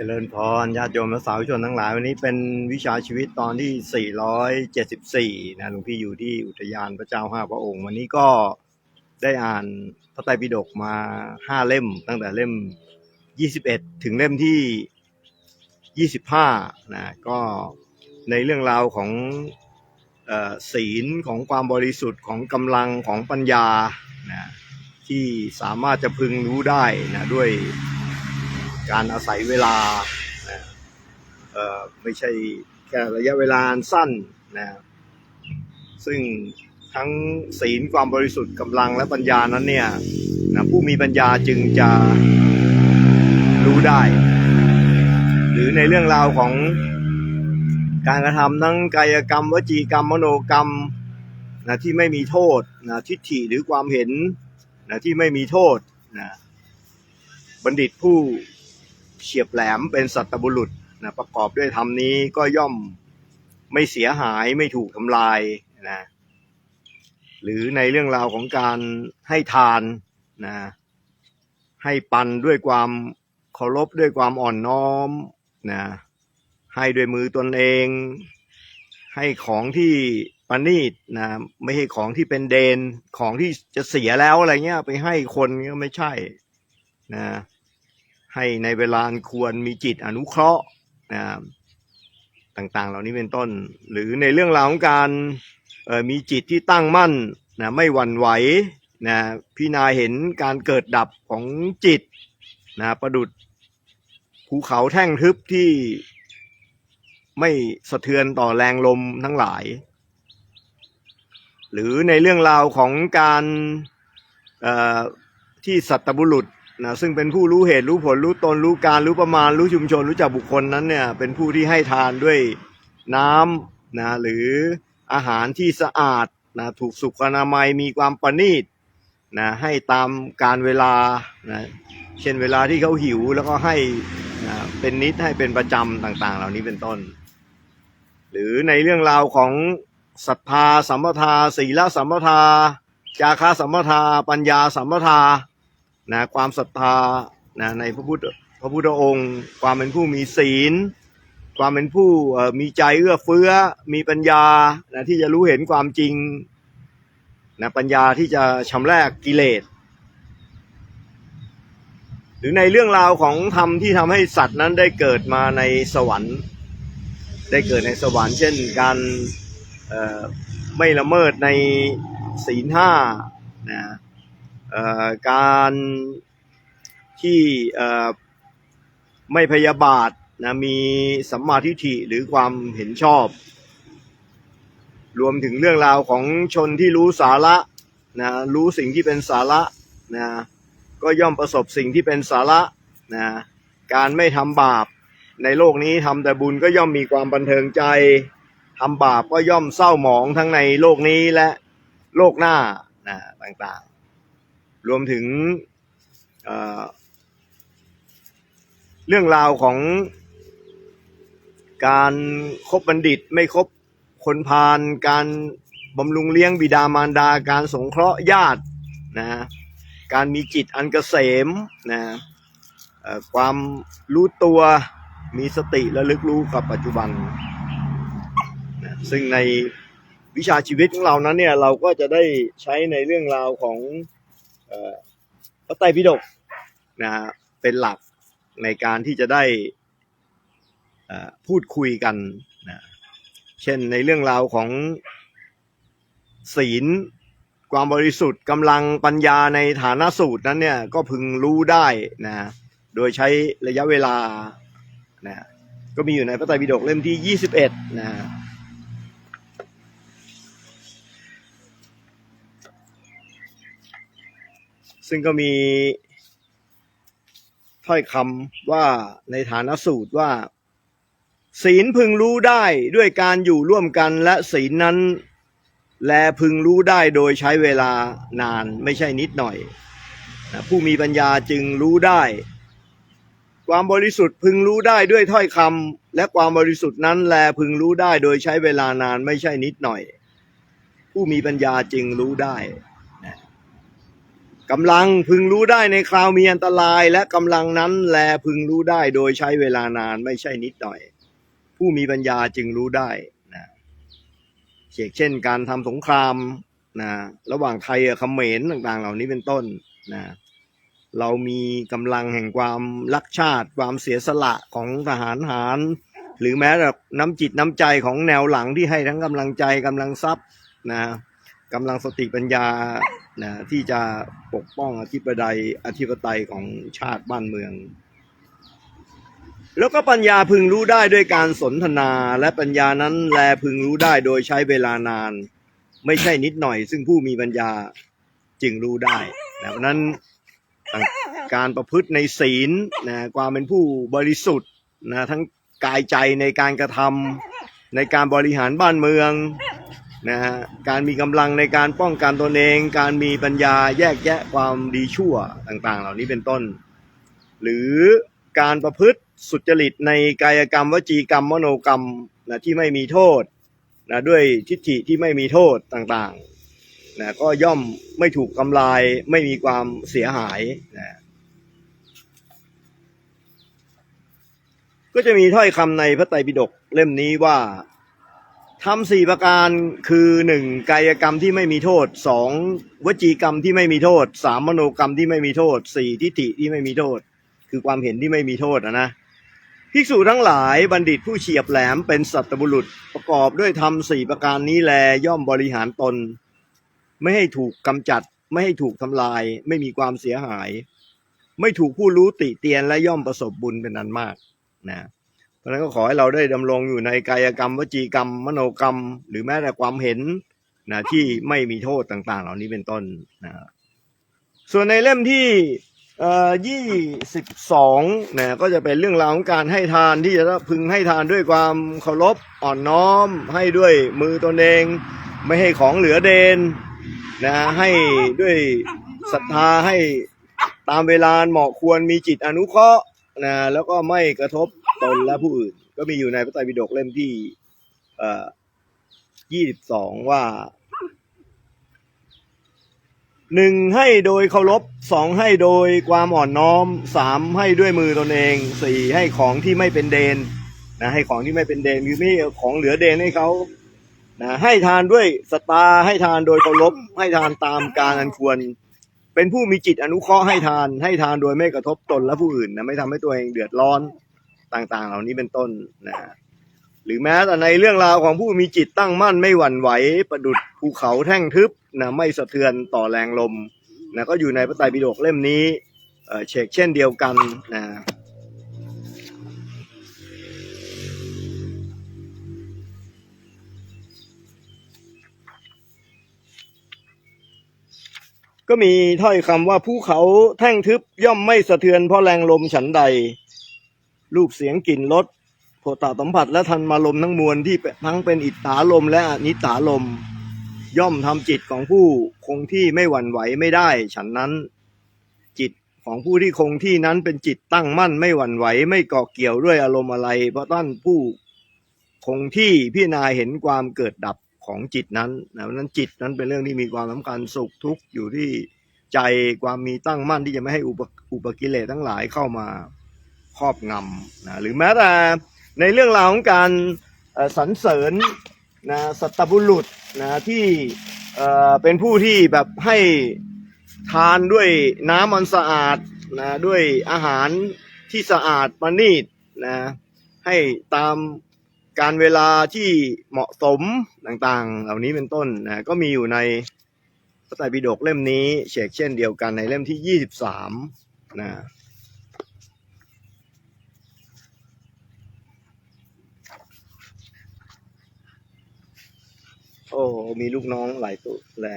เจริญพรญาติโยมและสาธุชนทั้งหลายวันนี้เป็นวิชาชีวิตตอนที่ 474 นะหลวงพี่อยู่ที่อุทยานพระเจ้าห้าพระองค์ วันนี้ก็ได้อ่านพระไตรปิฎกมาห้าเล่ม ตั้งแต่เล่ม 21 ถึงเล่มที่ 25 นะก็ในเรื่องราวของเอ่อศีลของความบริสุทธิ์ของกำลังของปัญญานะที่สามารถจะพึงรู้ได้นะด้วย การอาศัยเวลาไม่ใช่แค่ระยะเวลาสั้นนะซึ่งทั้งศีลความบริสุทธิ์กำลังและปัญญานั้นเนี่ยนะผู้มีปัญญาจึงจะรู้ได้ หรือในเรื่องราวของการกระทำทั้งกายกรรม วจีกรรม มโนกรรมนะที่ไม่มีโทษนะทิฏฐิหรือความเห็นนะที่ไม่มีโทษนะบัณฑิตผู้ เฉียบแหลมเป็นสัตบุรุษนะประกอบด้วยธรรมนี้ก็ย่อมไม่เสียหายไม่ถูกทำลายนะหรือในเรื่องราวของการให้ทานนะให้ปันด้วยความเคารพด้วยความอ่อนน้อมนะให้ด้วยมือตนเอง ให้ของที่ประณีตนะไม่ให้ของที่เป็นเดนของที่จะเสียแล้วอะไรเงี้ยไปให้คนก็ไม่ใช่นะ ให้ในเวลาควรมีจิตอนุเคราะห์นะต่างๆ เหล่านี้เป็นต้น หรือในเรื่องราวของการมีจิตที่ตั้งมั่นนะไม่หวั่นไหวนะพี่นาเห็นการเกิดดับของจิตนะประดุดภูเขาแท่งทึบที่ไม่สะเทือนต่อแรงลมทั้งหลาย หรือในเรื่องราวของการที่สัตบุรุษ นะซึ่งเป็นผู้รู้เหตุรู้ผลรู้ตนรู้การรู้ประมาณรู้ชุมชน รู้จักบุคคลนั้นเนี่ยเป็นผู้ที่ให้ทานด้วยน้ำนะหรืออาหารที่สะอาดนะถูกสุขอนามัยมีความประณีตนะให้ตามการเวลานะเช่นเวลาที่เขาหิวแล้วก็ให้นะเป็นนิดให้เป็นประจำต่างๆ เหล่านี้เป็นต้น หรือในเรื่องราวของศรัทธาสัมปทาศีลสัมปทา จาคะสัมปทา ปัญญาสัมปทา นะความศรัทธานะในพระพุทธพระพุทธองค์ ความเป็นผู้มีศีล ความเป็นผู้มีใจเอื้อเฟื้อ มีปัญญานะที่จะรู้เห็นความจริงนะปัญญาที่จะชำระกกิเลส หรือในเรื่องราวของธรรมที่ทำให้สัตว์นั้นได้เกิดมาในสวรรค์ ได้เกิดในสวรรค์ เช่นการไม่ละเมิดในศีลห้านะ การที่ไม่พยาบาทนะมีสัมมาทิฏฐิหรือความเห็นชอบ รวมถึงเรื่องราวของชนที่รู้สาระนะรู้สิ่งที่เป็นสาระนะก็ย่อมประสบสิ่งที่เป็นสาระนะการไม่ทำบาปในโลกนี้ทำแต่บุญก็ย่อมมีความบันเทิงใจทำบาปก็ย่อมเศร้าหมองทั้งในโลกนี้และโลกหน้านะต่างๆ รวมถึงเเรื่องราวของการคบบัณฑิตไม่คบคนพาลการบำรุงเลี้ยงบิดามารดา การสงเคราะห์ญาตินะการมีจิตอันเกษมนะความรู้ตัวมีสติและลึกรู้กับปัจจุบันนะซึ่งในวิชาชีวิตของเรานั้นเนี่ยเราก็จะได้ใช้ในเรื่องราวของ พระไตรปิฎกนะฮะเป็นหลักในการที่จะได้พูดคุยกันนะเช่นในเรื่องราวของศีล ความบริสุทธิ์กำลังปัญญาในฐานะสูตรนั้นเนี่ยก็พึงรู้ได้นะโดยใช้ระยะเวลานะก็มีอยู่ในพระไตรปิฎกเล่มที่ 21นะ ซึ่งก็มีถ้อยคำว่าในฐานะสูตรว่า ศีลพึงรู้ได้ด้วยการอยู่ร่วมกันและศีลนั้น แลพึงรู้ได้โดยใช้เวลานานไม่ใช่นิดหน่อยนะผู้มีปัญญาจึงรู้ได้ ความบริสุทธิ์พึงรู้ได้ด้วยถ้อยคำและความบริสุทธิ์นั้นแลพึงรู้ได้โดยใช้เวลานานไม่ใช่นิดหน่อย ผู้มีปัญญาจึงรู้ได้ กำลังพึงรู้ได้ในคราวมีอันตราย และกำลังนั้นแลพึงรู้ได้โดยใช้เวลานานไม่ใช่นิดหน่อย ผู้มีปัญญาจึงรู้ได้นะเช่นการทำสงครามนะระหว่างไทยกับเขมรต่างๆ เหล่านี้เป็นต้นนะเรามีกำลังแห่งความรักชาติ ความเสียสละของทหารหารหรือแม้แต่น้ำจิตน้ำใจของแนวหลังที่ให้ทั้งกำลังใจกำลังทรัพย์นะกำลังสติปัญญา นะที่จะปกป้องอธิปไตยอธิปไตยของชาติบ้านเมือง แล้วก็ปัญญาพึงรู้ได้ด้วยการสนทนาและปัญญานั้นแลพึงรู้ได้โดยใช้เวลานาน ไม่ใช่นิดหน่อย ซึ่งผู้มีปัญญาจึงรู้ได้นะเพราะนั้นการประพฤติในศีลนะความเป็นผู้บริสุทธิ์นะทั้งกายใจในการกระทำในการบริหารบ้านเมือง นะฮะการมีกำลังในการป้องกันตนเอง การมีปัญญาแยกแยะความดีชั่วต่างๆ เหล่านี้เป็นต้น หรือการประพฤติสุจริตในกายกรรมวจีกรรมมโนกรรมนะที่ไม่มีโทษนะด้วยทิฏฐิที่ไม่มีโทษต่างๆนะก็ย่อมไม่ถูกทำลายไม่มีความเสียหายนะก็จะมีถ้อยคำในพระไตรปิฎกเล่มนี้ว่า ทำสี่ประการคือหนึ่งกายกรรมที่ไม่มีโทษสองวจีกรรมที่ไม่มีโทษสามมโนกรรมที่ไม่มีโทษสี่ทิฏฐิที่ไม่มีโทษ คือความเห็นที่ไม่มีโทษนะนะภิกษุทั้งหลายบัณฑิตผู้เฉียบแหลมเป็นสัตบุรุษประกอบด้วยธรรมสี่ประการนี้แลย่อมบริหารตน ไม่ให้ถูกกำจัด ไม่ให้ถูกทำลาย ไม่มีความเสียหาย ไม่ถูกผู้รู้ติเตียนและย่อมประสบบุญเป็นอันมากนะ เพราะฉะนั้นก็ขอให้เราได้ดำรงอยู่ในกายกรรม วจีกรรม มโนกรรม หรือแม้แต่ความเห็นนะที่ไม่มีโทษต่าง ๆ เหล่านี้เป็นต้นนะส่วนในเล่มที่เอ่อยี่สิบสองนี่ยก็จะเป็นเรื่องราวของการให้ทานที่จะพึงให้ทานด้วยความเคารพอ่อนน้อม ให้ด้วยมือตนเอง ไม่ให้ของเหลือเดนนะให้ด้วยศรัทธาให้ตามเวลาเหมาะควรมีจิตอนุเคราะห์นะแล้วก็ไม่กระทบ ตนและผู้อื่น ก็มีอยู่ในพระไตรปิฎกเล่มที่ยี่สิบสองว่าหนึ่งให้โดยเคารพสองให้โดยความอ่อนน้อมสามให้ด้วยมือตนเองสี่ให้ของที่ไม่เป็นเดนนะให้ของที่ไม่เป็นเดนคือไม่ของเหลือเดนให้เขานะให้ทานด้วยสตาให้ทานโดยเคารพให้ทานตามการอันควร เป็นผู้มีจิตอนุเคราะห์ให้ทาน ให้ทานโดยไม่กระทบตนและผู้อื่นนะไม่ทำให้ตัวเองเดือดร้อน ต่างๆ เหล่านี้เป็นต้นนะหรือแม้แต่ในเรื่องราวของผู้มีจิตตั้งมั่นไม่หวั่นไหวประดุดภูเขาแท่งทึบนะไม่สะเทือนต่อแรงลมนะก็อยู่ในพระไตรปิฎกเล่มนี้เอ่อเชกเช่นเดียวกันนะก็มีถ้อยคำว่าภูเขาแท่งทึบย่อมไม่สะเทือนเพราะแรงลมฉันใด รูปเสียงกลิ่นรสโผฏฐสัมผัสและทันมาลมทั้งมวลที่ทั้งเป็นอิทธาลมและอนิถาลมย่อมทำจิตของผู้คงที่ไม่หวั่นไหวไม่ได้ ฉันนั้น จิตของผู้ที่คงที่นั้นเป็นจิตตั้งมั่นไม่หวั่นไหวไม่เกาะเกี่ยวด้วยอารมณ์อะไร เพราะท่านผู้คงที่พิจารณาเห็นความเกิดดับของจิตนั้นนะเพรานั้นจิตนั้นเป็นเรื่องที่มีความสำคัญสุขทุกข์อยู่ที่ใจความมีตั้งมั่นที่จะไม่ให้อุปอุปกิเลสทั้งหลายเข้ามา ครอบงำนะหรือแม้แต่ในเรื่องราวของการสรรเสริญนะสัตบุรุษนะที่เอ่อเป็นผู้ที่แบบให้ทานด้วยน้ำมันสะอาดนะด้วยอาหารที่สะอาดประณีตนะให้ตามการเวลาที่เหมาะสมต่างๆ เหล่านี้เป็นต้นนะก็มีอยู่ในพระไตรปิฎกเล่มนี้เชกเช่นเดียวกันในเล่มที่ยี่สิบสามนะ โอ้มีลูกน้องหลายตัวแล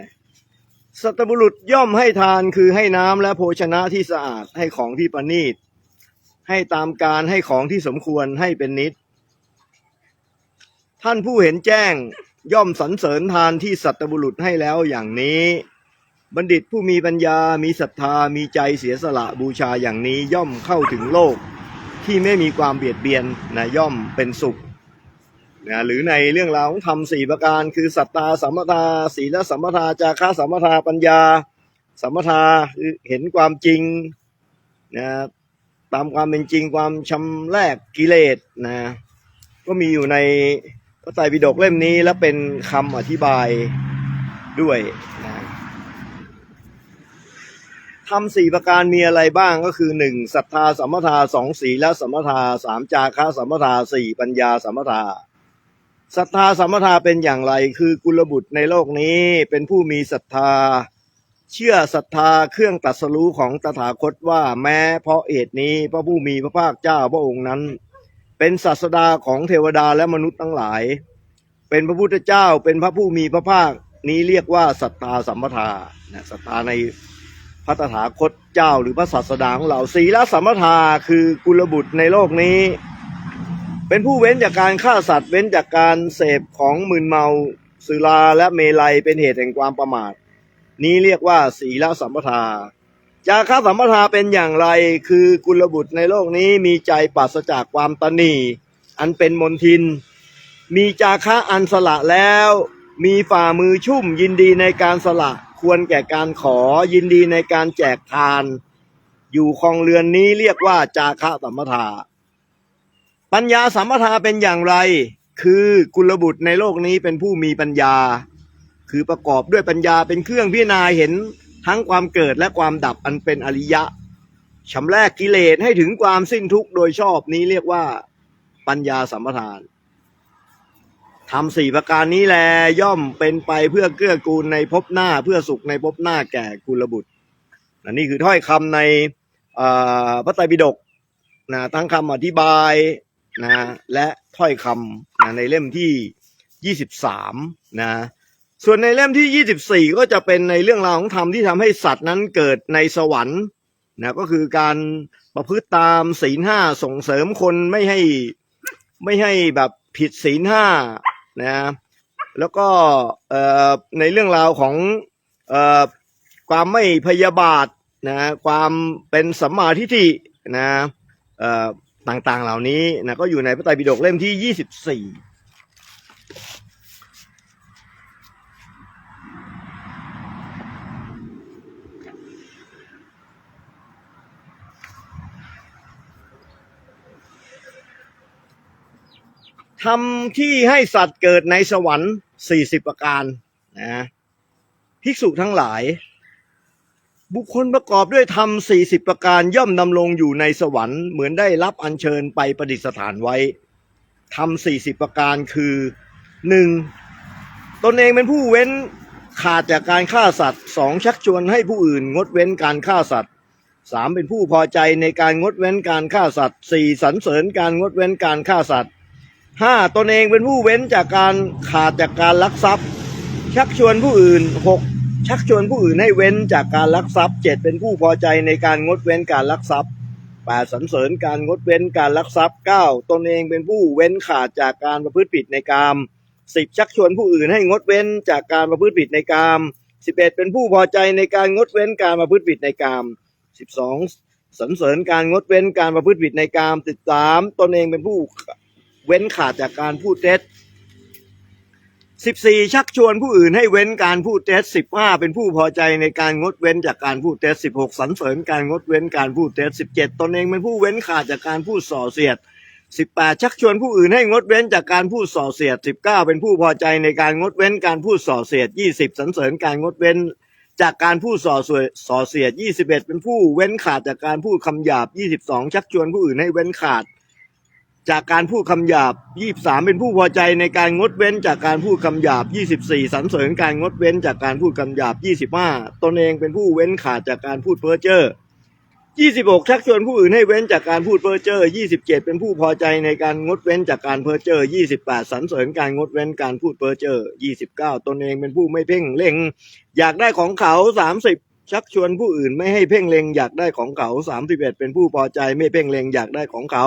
สัตบุรุษย่อมให้ทานคือให้น้ำและโภชนะที่สะอาดให้ของที่ประณีต ให้ตามการให้ของที่สมควรให้เป็นนิด ท่านผู้เห็นแจ้งย่อมสรรเสริญทานที่สัตบุรุษให้แล้วอย่างนี้ บัณฑิตผู้มีปัญญา มีศรัทธา มีใจเสียสละบูชาอย่างนี้ย่อมเข้าถึงโลกที่ไม่มีความเบียดเบียนนะย่อมเป็นสุข นะหรือในเรื่องราวของธรรมสี่ประการ คือสัตตาสัมปทาศีลสัมปทาจาคะสัมปทาปัญญา สัมมาทาคือเห็นความจริงนะตามความเป็นจริงความชำแรกกิเลสนะก็มีอยู่ในพระไตรปิฎกเล่มนี้และเป็นคำอธิบายด้วยนะทำสี่ประการมีอะไรบ้างก็คือหนึ่งศรัทธาสัมมาทาสองศีลสัมมาทาสามจาคะสัมมาทาสี่ปัญญาสัมมาทา ศรัทธาสัมมาทาเป็นอย่างไร คือกุลบุตรในโลกนี้เป็นผู้มีศรัทธา เชื่อศรัทธาเครื่องตรัสรู้ของตถาคตว่าแม้เพราะเหตุนี้พระผู้มีพระภาคเจ้าพระองค์นั้น เป็นศาสดาของเทวดาและมนุษย์ทั้งหลาย เป็นพระพุทธเจ้าเป็นพระผู้มีพระภาคนี้เรียกว่าศรัทธาสัมมาทานะศรัทธาในพระตถาคตเจ้าหรือพระศาสดาของเราศีลสัมมาทาคือกุลบุตรในโลกนี้ เป็นผู้เว้นจากการฆ่าสัตว์ เว้นจากการเสพของมึนเมาสุราและเมลัยเป็นเหตุแห่งความประมาท นี้เรียกว่าศีลสัมปทาจาคะสัมปทาเป็นอย่างไรคือกุลบุตรในโลกนี้มีใจปราศจากความตนีอันเป็นมนทิน มีจาคะอันสละแล้ว มีฝ่ามือชุ่มยินดีในการสละ ควรแก่การขอยินดีในการแจกทาน อยู่คลองเรือนนี้เรียกว่าจาคะสัมปทา ปัญญาสัมปทาเป็นอย่างไร คือกุลบุตรในโลกนี้เป็นผู้มีปัญญา คือประกอบด้วยปัญญาเป็นเครื่องพิจารณาเห็นทั้งความเกิดและความดับอันเป็นอริยะชำแรกกิเลสให้ถึงความสิ้นทุกข์โดยชอบนี้เรียกว่า ปัญญาสัมปทานทำสี่ประการนี้แลย่อมเป็นไปเพื่อเกื้อกูลในภพหน้าเพื่อสุขในภพหน้าแก่กุลบุตรนนี่คือถ้อยคำในพระไตรปิฎกนะทั้งคำอธิบาย นะและถ้อยคำนะในเล่มที่ยี่สิบสามนะส่วนในเล่มที่ 24 ก็จะเป็นในเรื่องราวของธรรมที่ทำให้สัตว์นั้นเกิดในสวรรค์นะก็คือการประพฤติตามศีลห้าส่งเสริมคนไม่ให้ไม่ให้แบบผิดศีลห้านะแล้วก็ในเรื่องราวของอความไม่พยาบาทนะความเป็นสัมมาทิฏฐินะ ต่างๆ เหล่านี้นะก็อยู่ในพระไตรปิฎกเล่มที่24ทำที่ให้สัตว์เกิดในสวรรค์สี่สิบประการนะภิกษุทั้งหลาย บุคคลประกอบด้วยธรรมสี่สิบประการย่อมดำรงอยู่ในสวรรค์เหมือนได้รับอัญเชิญไปประดิษฐานไว้ธรรมสี่สิบประการคือหนึ่งตนเองเป็นผู้เว้นขาดจากการฆ่าสัตว์สองชักชวนให้ผู้อื่นงดเว้นการฆ่าสัตว์สามเป็นผู้พอใจในการงดเว้นการฆ่าสัตว์สี่สรรเสริญการงดเว้นการฆ่าสัตว์ห้าตนเองเป็นผู้เว้นจากการขาดจากการลักทรัพย์ ชักชวนผู้อื่นหก ชักชวนผู้อื่นให้เว้นจากการลักทรัพย์เจ็ดเป็นผู้พอใจในการงดเว้นการลักทรัพย์แปดสรรเสริญการงดเว้นการลักทรัพย์เก้าตนเองเป็นผู้เว้นขาดจากการประพฤติผิดในกามสิบชักชวนผู้อื่นให้งดเว้นจากการประพฤติผิดในกามสิบเอ็ดเป็นผู้พอใจในการงดเว้นการประพฤติผิดในกามสิบสองสรรเสริญการงดเว้นการประพฤติผิดในกามสิบสามตนเองเป็นผู้เว้นขาดจากการพูดเท็จ สิบสี่ชักชวนผู้อื่นให้เว้นการพูดเท็จสิบห้าเป็นผู้พอใจในการงดเว้นจากการพูดเท็จสิบหกสรรเสริญการงดเว้นการพูดเท็จสิบเจ็ดตนเองเป็นผู้เว้นขาดจากการพูดส่อเสียดสิบแปดชักชวนผู้อื่นให้งดเว้นจากการพูดส่อเสียดสิบเก้าเป็นผู้พอใจในการงดเว้นการพูดส่อเสียดยี่สิบสรรเสริญการงดเว้นจากการพูดส่อเสียดส่อเสียดยี่สิบเอ็ดเป็นผู้เว้นขาดจากการพูดคำหยาบยี่สิบสองชักชวนผู้อื่นให้เว้นขาด จากการพูดคำหยาบ 23 เป็นผู้พอใจในการงดเว้นจากการพูดคำหยาบ 24สรรเสริญการงดเว้นจากการพูดคำหยาบ 25 ตนเองเป็นผู้เว้นขาดจากการพูดเพ้อเจ้อ26 ชักชวนผู้อื่นให้เว้นจากการพูดเพ้อเจ้อ27 เป็นผู้พอใจในการงดเว้นจากการเพ้อเจ้อ28สรรเสริญการงดเว้นการพูดเพ้อเจ้อ29 ตนเองเป็นผู้ไม่เพ่งเล็ง อยากได้ของเขา 30ชักชวนผู้อื่นไม่ให้เพ่งเล็งอยากได้ของเขา 31 เป็นผู้พอใจไม่เพ่งเล็งอยากได้ของเขา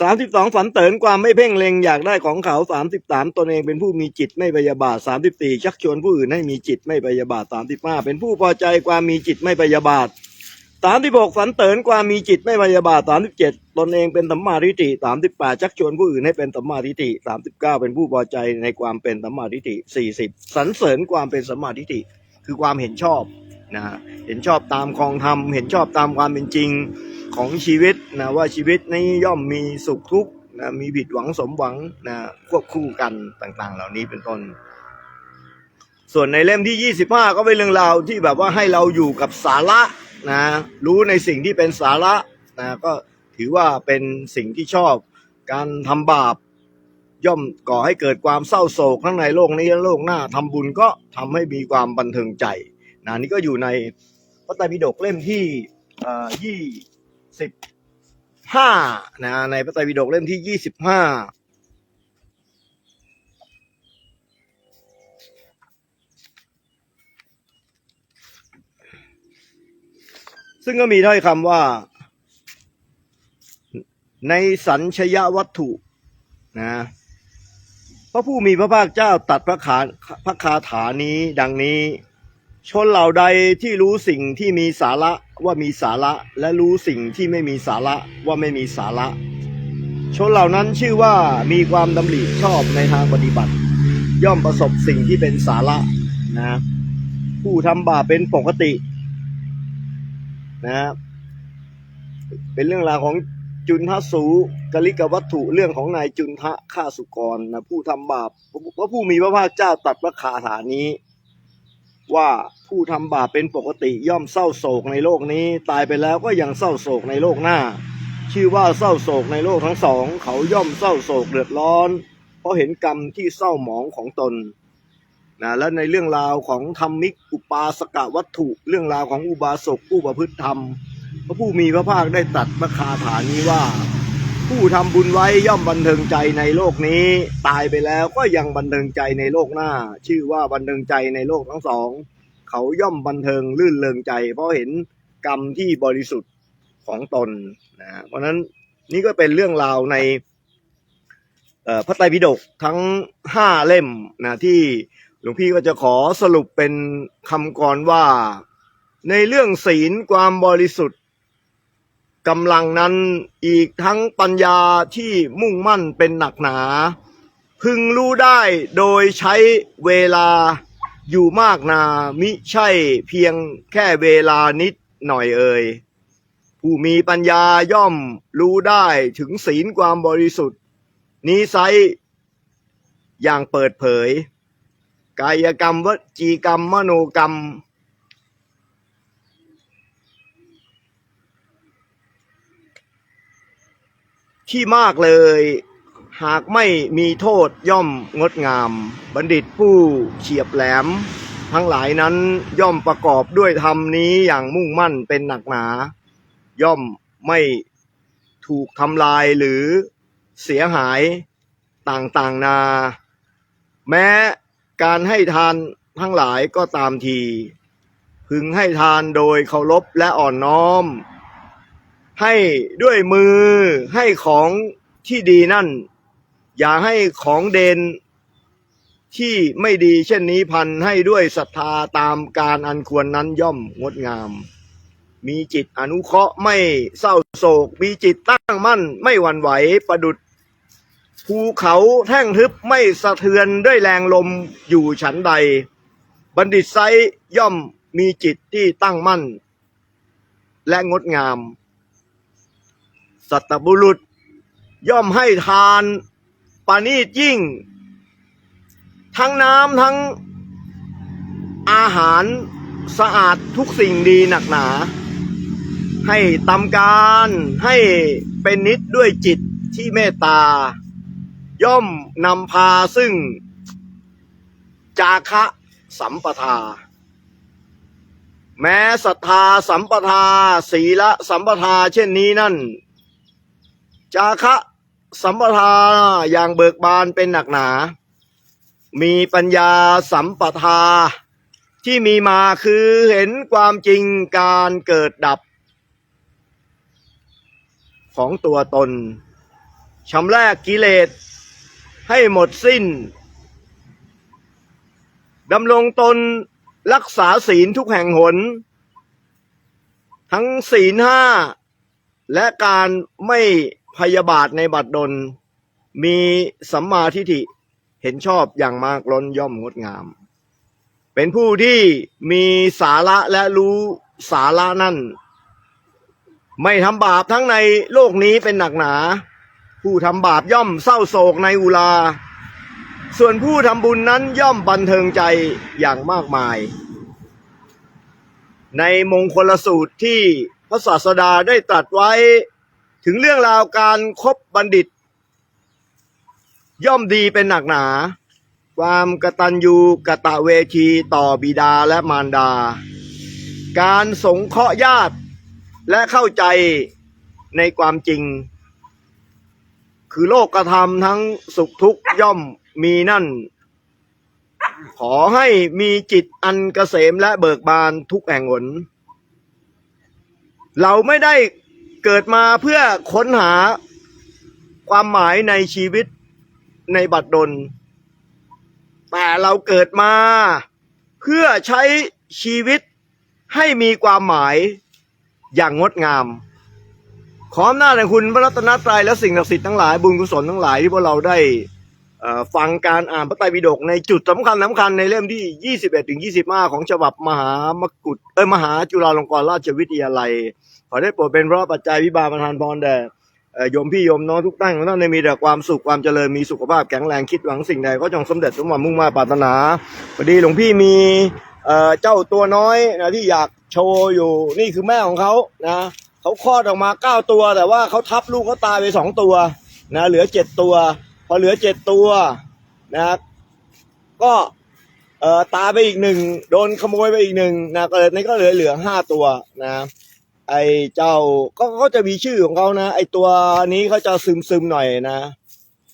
สามสิบสองฝันเตินความไม่เพ่งเล็งอยากได้ของเขาสามสิบสามตนเองเป็นผู้มีจิตไม่พยาบาทสามสิบสี่ชักชวนผู้อื่นให้มีจิตไม่พยาบาทสามสิบห้าเป็นผู้พอใจความมีจิตไม่พยาบาทสามสิบหกฝันเตินความมีจิตไม่พยาบาทสามสิบเจ็ดตนเองเป็นสัมมาทิฏฐิสามสิบแปดชักชวนผู้อื่นให้เป็นสัมมาทิฏฐิสามสิบเก้าเป็นผู้พอใจในความเป็นสัมมาทิฏฐิสี่สิบสรรเสริญความเป็นสัมมาทิฏฐิคือความเห็นชอบ นะเห็นชอบตามคองธรรมเห็นชอบตามความเป็นจริงของชีวิตนะว่าชีวิตนี้ย่อมมีสุขทุกข์นะมีผิดหวังสมหวังนะควบคู่กันต่างๆ เหล่านี้เป็นต้น ส่วนในเล่มที่ 25 ก็เป็นเรื่องราวที่แบบว่าให้เราอยู่กับสาระนะรู้ในสิ่งที่เป็นสาระนะก็ถือว่าเป็นสิ่งที่ชอบการทำบาปย่อมก่อให้เกิดความเศร้าโศกทั้งในโลกนี้และโลกหน้าทำบุญก็ทำให้มีความบันเทิงใจ นะนี่ก็อยู่ในพระไตรปิฎกเล่มที่ยี่สิบห้านะในพระไตรปิฎกเล่มที่ยี่สิบห้าซึ่งก็มีถ้อยคำว่า ในสัญชยวัตถุนะพระผู้มีพระภาคเจ้าตัดพระขาพระคาถานี้ดังนี้ ชนเหล่าใดที่รู้สิ่งที่มีสาระว่ามีสาระ และรู้สิ่งที่ไม่มีสาระว่าไม่มีสาระ ชนเหล่านั้นชื่อว่ามีความดำริชอบในทางปฏิบัติ ย่อมประสบสิ่งที่เป็นสาระนะผู้ทำบาปเป็นปกตินะเป็นเรื่องราวของจุนทสูกลิกวัตถุเรื่องของนายจุนทะฆ่าสุกรนะผู้ทำบาปพระผู้มีพระภาคเจ้าตัดพระคาถานี้ ว่าผู้ทำบาปเป็นปกติย่อมเศร้าโศกในโลกนี้ ตายไปแล้วก็ยังเศร้าโศกในโลกหน้า ชื่อว่าเศร้าโศกในโลกทั้งสอง เขาย่อมเศร้าโศกเดือดร้อน เพราะเห็นกรรมที่เศร้าหมองของตนนะและในเรื่องราวของธรรมิกอุปาสกวัตถุ เรื่องราวของอุบาสกผู้ประพฤติธรรม พระผู้มีพระภาคได้ตัดพระคาถานี้ว่า ผู้ทำบุญไว้ย่อมบันเทิงใจในโลกนี้ ตายไปแล้วก็ยังบันเทิงใจในโลกหน้า ชื่อว่าบันเทิงใจในโลกทั้งสอง เขาย่อมบันเทิงลื่นเริงใจ เพราะเห็นกรรมที่บริสุทธิ์ของตนนะเพราะนั้นนี่ก็เป็นเรื่องราวในพระไตรปิฎกทั้งห้าเล่มนะที่หลวงพี่ก็จะขอสรุปเป็นคำกรว่า ในเรื่องศีลความบริสุทธิ์ กำลังนั้นอีกทั้งปัญญาที่มุ่งมั่นเป็นหนักหนา พึงรู้ได้โดยใช้เวลาอยู่มากนามิใช่เพียงแค่เวลานิดหน่อยเอ่ยผู้มีปัญญาย่อมรู้ได้ถึงศีลความบริสุทธิ์ นี้ไซอย่างเปิดเผย กายกรรมวจีกรรมมโนกรรม ที่มากเลย หากไม่มีโทษย่อมงดงาม บัณฑิตผู้เฉียบแหลม ทั้งหลายนั้นย่อมประกอบด้วยธรรมนี้อย่างมุ่งมั่นเป็นหนักหนา ย่อมไม่ถูกทำลายหรือเสียหายต่างๆนา แม้การให้ทานทั้งหลายก็ตามที พึงให้ทานโดยเคารพและอ่อนน้อม ให้ด้วยมือให้ของที่ดีนั่น อย่าให้ของเด่นที่ไม่ดีเช่นนี้พันให้ด้วยศรัทธาตามการอันควรนั้นย่อมงดงาม มีจิตอนุเคราะห์ไม่เศร้าโศก มีจิตตั้งมั่นไม่หวั่นไหวประดุดภูเขาแท่งทึบไม่สะเทือนด้วยแรงลมอยู่ฉันใด บัณฑิตไซย่อมมีจิตที่ตั้งมั่น และงดงาม สัตบุรุษ ย่อมให้ทานปานีตยิ่ง ทั้งน้ำทั้งอาหารสะอาดทุกสิ่งดีหนักหนา ให้ตำการให้เป็นนิดด้วยจิตที่เมตตา ย่อมนำพาซึ่ง จาคะสัมปทา แม้ศรัทธาสัมปทา ศีละสัมปทาเช่นนี้นั่น จาคะสัมปทาอย่างเบิกบานเป็นหนักหนา มีปัญญาสัมปทา ที่มีมาคือเห็นความจริงการเกิดดับ ของตัวตนชำรกกิเลสให้หมดสิ้นดำรงตนรักษาศีลทุกแห่งหน ทั้งศีลห้า และการไม่ พยาบาทในบัตรดล มีสัมมาทิฏฐิเห็นชอบอย่างมากล้นย่อมงดงาม เป็นผู้ที่มีสาระและรู้สาระนั่น ไม่ทำบาปทั้งในโลกนี้เป็นหนักหนา ผู้ทำบาปย่อมเศร้าโศกในอุลา ส่วนผู้ทำบุญนั้นย่อมบันเทิงใจอย่างมากมาย ในมงคลสูตรที่พระศาสดาได้ตรัสไว้ ถึงเรื่องราวการครบบัณฑิต ย่อมดีเป็นหนักหนา ความกตัญญูกะตะเวทีต่อบิดาและมารดา การสงเคราะห์ญาติและเข้าใจในความจริง คือโลกกระทำทั้งสุขทุกข์ย่อมมีนั่น ขอให้มีจิตอันเกษมและเบิกบานทุกแห่งหน เราไม่ได้ เกิดมาเพื่อค้นหาความหมายในชีวิตในบัดดล แต่เราเกิดมา เพื่อใช้ชีวิตให้มีความหมายอย่างงดงาม ขออำนาจแห่งคุณพระรัตนตรัยและสิ่งศักดิ์สิทธิ์ทั้งหลายบุญกุศลทั้งหลายที่พวกเราได้ฟังการอ่านพระไตรปิฎกในจุดสำคัญสำคัญในเล่มที่ 21-25 ของฉบับมหามกุฏเอ้ยมหาจุฬาลงกรณราชวิทยาลัย ขอได้โปรดเป็นพระปัจจัยวิบาลประทานพรแด่โยมพี่โยมน้องทุกท่านของท่านมีแต่ความสุขความเจริญมีสุขภาพแข็งแรงคิดหวังสิ่งใดก็จงสำเร็จสมหวังมุ่งมาปรารถนาพอดีหลวงพี่มีเจ้าตัวน้อยนะที่อยากโชว์อยู่นี่คือแม่ของเขานะเขาคลอดออกมาเก้าตัว แต่ว่าเขาทับลูกเขาตายไปสองตัวนะเหลือเจ็ดตัว พอเหลือเจ็ดตัวนะก็ตาไปอีกหนึ่งโดนขโมยไปอีกหนึ่งนะก็เลยนี่ก็เหลือเหลือห้าตัวนะ ไอ้เจ้าก็เขาจะมีชื่อของเขานะ ไอ้ตัวนี้เขาจะซึมซึมหน่อยนะ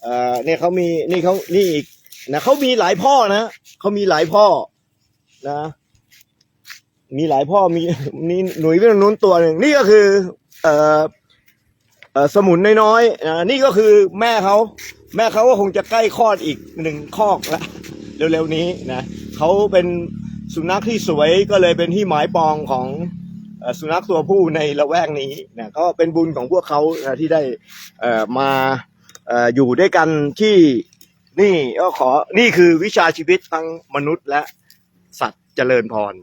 เอ่อเนี่ยเขามีนี่เขานี่อีกนะเขามีหลายพ่อนะเขามีหลายพ่อนะ มีหลายพ่อมีนี่หนุ่ยไปตรงนู้นตัวหนึ่งนี่ก็คือ เอ่อเอ่อสมุนน้อยๆนะนี่ก็คือแม่เขาแม่เขาก็คงจะใกล้คลอดอีกหนึ่งคอกล้วเร็วๆนี้นะเขาเป็นสุนัขที่สวยก็เลยเป็นที่หมายปองของ สุนัขตัวผู้ในละแวกนี้นะก็เป็นบุญของพวกเขาที่ได้มาเอ่ออยู่ด้วยกันที่นี่ก็ขอนี่คือวิชาชีวิตทั้งมนุษย์และสัตว์เจริญพร